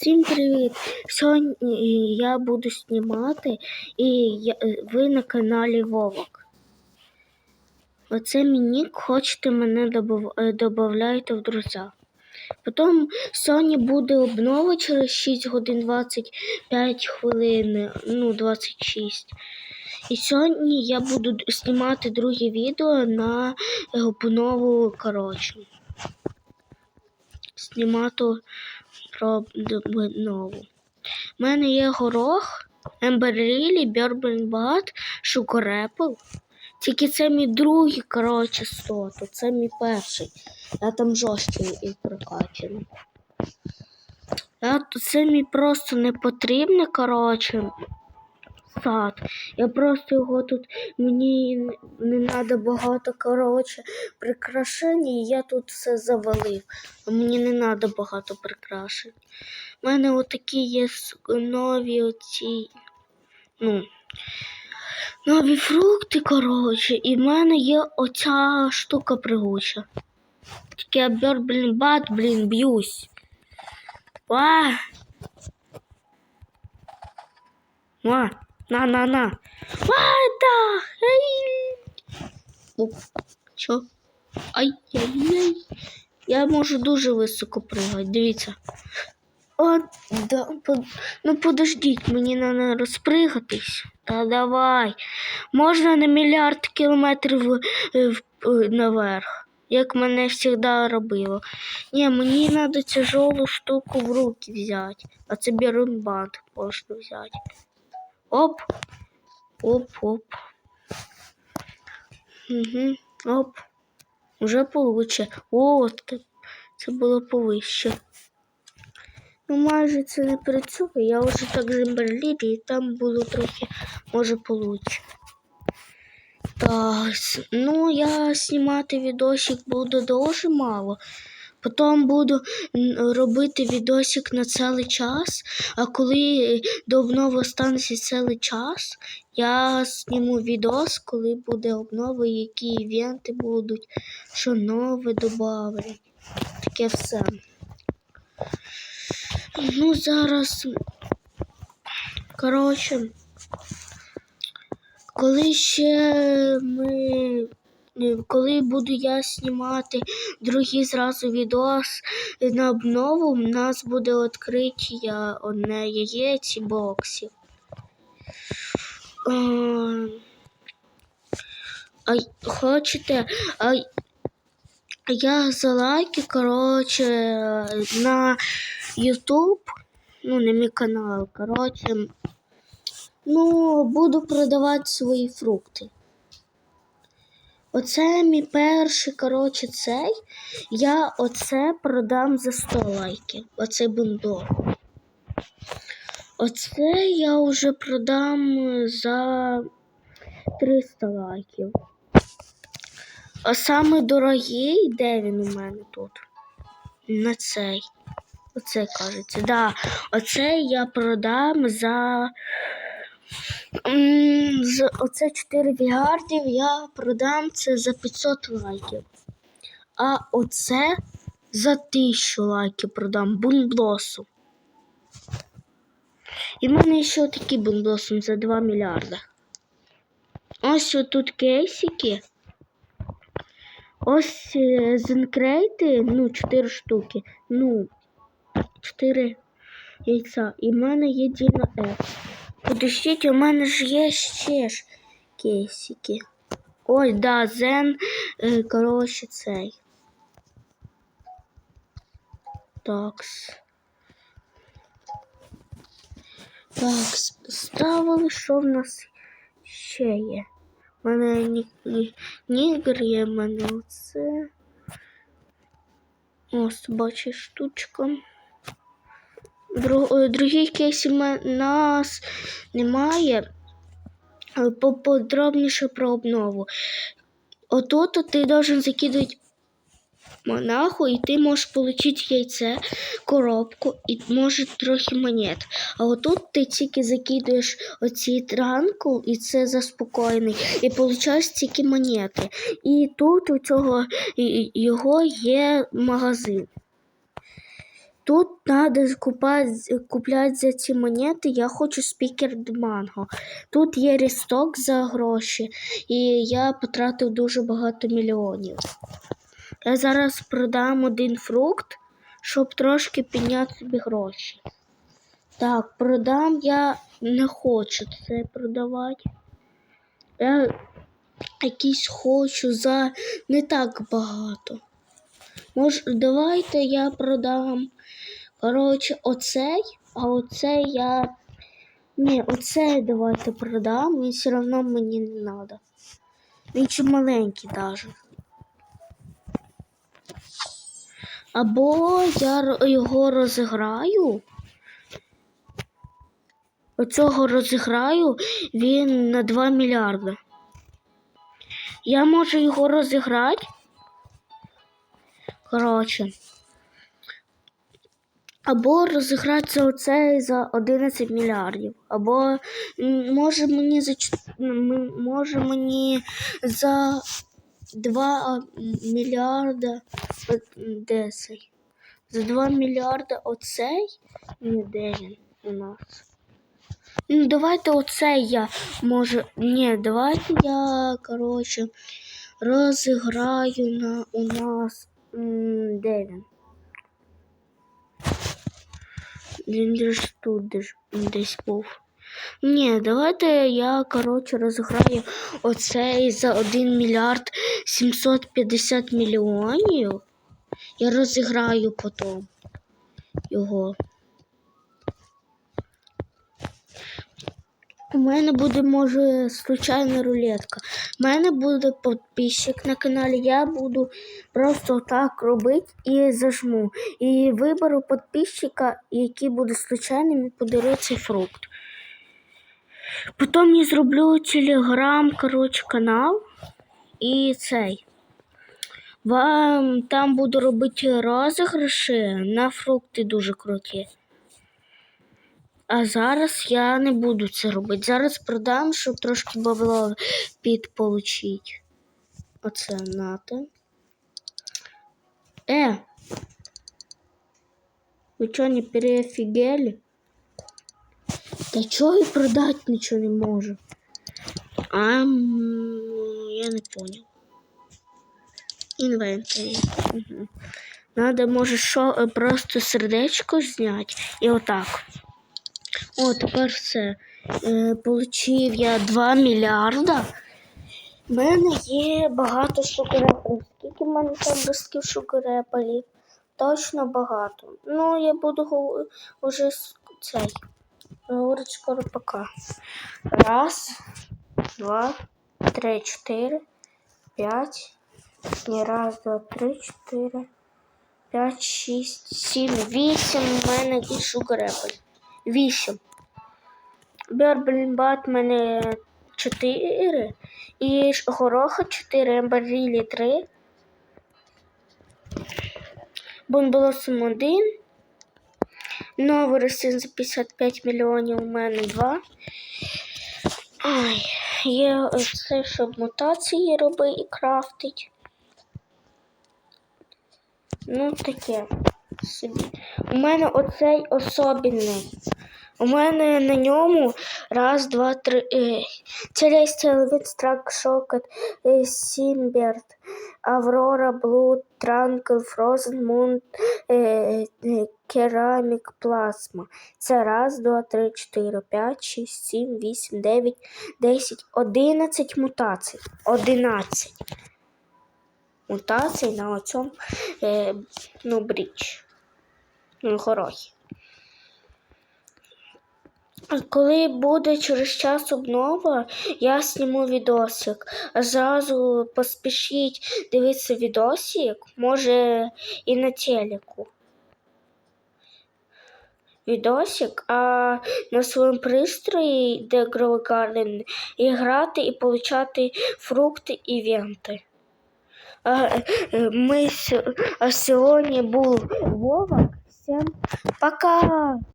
Всім привіт! Сьогодні я буду знімати і я, ви на каналі Вовок. Оце мій нік, хочете мене додавайте в друзі. Потім сьогодні буде обнова через 6 годин 25 хвилин, ну 26. І сьогодні я буду знімати друге відео на обнову, коротше. Знімати нову. У мене є горох, Емберлілі, Бьорбенбат, Шукорепл. Тільки це мій другий, коротше, сото. Це мій перший. Я там жорсткий і прокачаний. Це мій просто не потрібний, коротше, сад. Я просто його тут, мені не треба багато, коротше, прикрашень, і я тут все завалив. А мені не треба багато прикрашень. У мене отакі є нові оці, ну, нові фрукти, коротше, і в мене є оця штука пригуча. Тільки я бер, блін, бат, блін, б'юсь. А! А! На, на, на. Ай! Оп. Чо? Ай-яй-яй. Я можу дуже високо пригати, дивіться. О, да, под... ну подождіть, мені треба розпригатись. Та давай. Можна на мільярд кілометрів в, в, в, наверх, як мене завжди робило. Ні, мені треба тяжелу штуку в руки взяти, а це берунбанд можна взяти. Оп. Оп-оп. Угу. Оп. Уже получше. О, це було повище. Ну, майже це не працює. Я вже так замберлів, і там було трохи, може, получше. Так, ну я знімати відосик буду дуже мало. Потім буду робити відосик на цілий час, а коли до обнови останеться цілий час, я зніму відос, коли буде обнова, які івенти будуть, що нове додавлять. Таке все. Ну, зараз, коротше, коли ще ми коли буду я знімати другий зразу відос на обнову, у нас буде відкриття одне яєць боксів. А, хочете, а я за лайки, коротше, на YouTube, ну, не мій канал, коротше, ну, буду продавати свої фрукти. Оце мій перший, коротше, цей. Я оце продам за 100 лайків. Оцей бундор. Оце я вже продам за 300 лайків. А саме дорогий, де він у мене тут? На цей. Оце кажеться. Да, оце я продам за. З оце 4 мільярдів я продам це за 500 лайків. А оце за 1000 лайків продам бунблосу. І в мене ще такі бунблосом за 2 мільярда. Ось тут кейсики. Ось зенкрейти, ну, 4 штуки. Ну, 4 яйця. І в мене є Діна F. Подождіть, у мене ж є ще ж кейсики. Ой, да, Зен, е, коротше, цей. Такс. Так, ставили, що в нас ще є. У мене ні, ні, нігр є, в мене оце. Ось, бачиш, штучка. Е, других кейсів нас немає. Поподробніше про обнову. Отут ти должен закидувати монаху, і ти можеш отримати яйце, коробку і може трохи монет. А отут ти тільки закидуєш оці транку, і це заспокоєний, і отримуєш тільки монети. І тут у цього його є магазин. Тут треба купляти за ці монети. Я хочу спікер Манго. Тут є рісток за гроші, і я потратив дуже багато мільйонів. Я зараз продам один фрукт, щоб трошки підняти собі гроші. Так, продам я не хочу це продавати. Я якийсь хочу за не так багато. Може, давайте я продам. Коротше, оцей, а оцей я. Ні, оцей давайте продам, він все одно мені не треба. Він ще маленький даже. Або я його розіграю. Оцього розіграю він на 2 мільярди. Я можу його розіграти. Коротше. Або розіграти за оцей за 11 мільярдів. Або може мені за може мені за 2 мільярда от, м, де цей? За 2 мільярда оцей? Ні, де у нас? Ну, давайте оцей я може. Ні, давайте я, коротше, розіграю на у нас. Де? Він ж тут десь, десь був. Ні, давайте я, коротше, розіграю оцей за 1 мільярд 750 мільйонів. Я розіграю потім його. У мене буде, може, случайна рулетка. У мене буде підписчик на каналі. Я буду просто так робити і зажму. І виберу підписчика, який буде случайним і подарую цей фрукт. Потім я зроблю телеграм, коротше, канал і цей. Вам там буду робити розіграші на фрукти дуже круті. А зараз я не буду це робити. Зараз продам, щоб трошки бабло підполучити. Оце нате. Е. Ви чого не переофігели? Та чого і продати нічого не можу? А, я не понял. Інвентарі. Угу. Надо, може, що, е, просто сердечко зняти і отак. О, тепер все. Е, получив я 2 мільярда. У мене є багато шукарепалів. Скільки в мене там брусків шукарепалів? Точно багато. Ну, я буду уже цей. Говорить скоро пока. Раз, два, три, чотири, п'ять. Ні, раз, два, три, чотири, п'ять, шість, сім, вісім. У мене і шукарепалів. Вісім. Берблінбат в 4. І гороха 4, ембарілі 3. Бонболосом 1. Новий росин за 55 мільйонів у мене 2. Ай, є це, щоб мутації робити і крафтить. Ну, таке собі. У мене оцей особенний. У мене на ньому раз, два, три. Celestial Windstruck е, Сімберт, Аврора, Блуд, Транкл, Frozen Moon, е, е, Керамік Плазма. Це раз, два, три, чотири, п'ять, шість, сім, вісім, дев'ять, десять, одинадцять мутацій. Одинадцять. Мутацій на оцьому е, ну, бріч. Ну, горохі. Коли буде через час обнова, я зніму відосик. А зразу поспішіть дивитися відосик, може і на телеку. Відосик, а на своєму пристрої, де Grow Garden, і грати і получати фрукти івенти. А, е, ми, а сьогодні був Вова. Всім пока!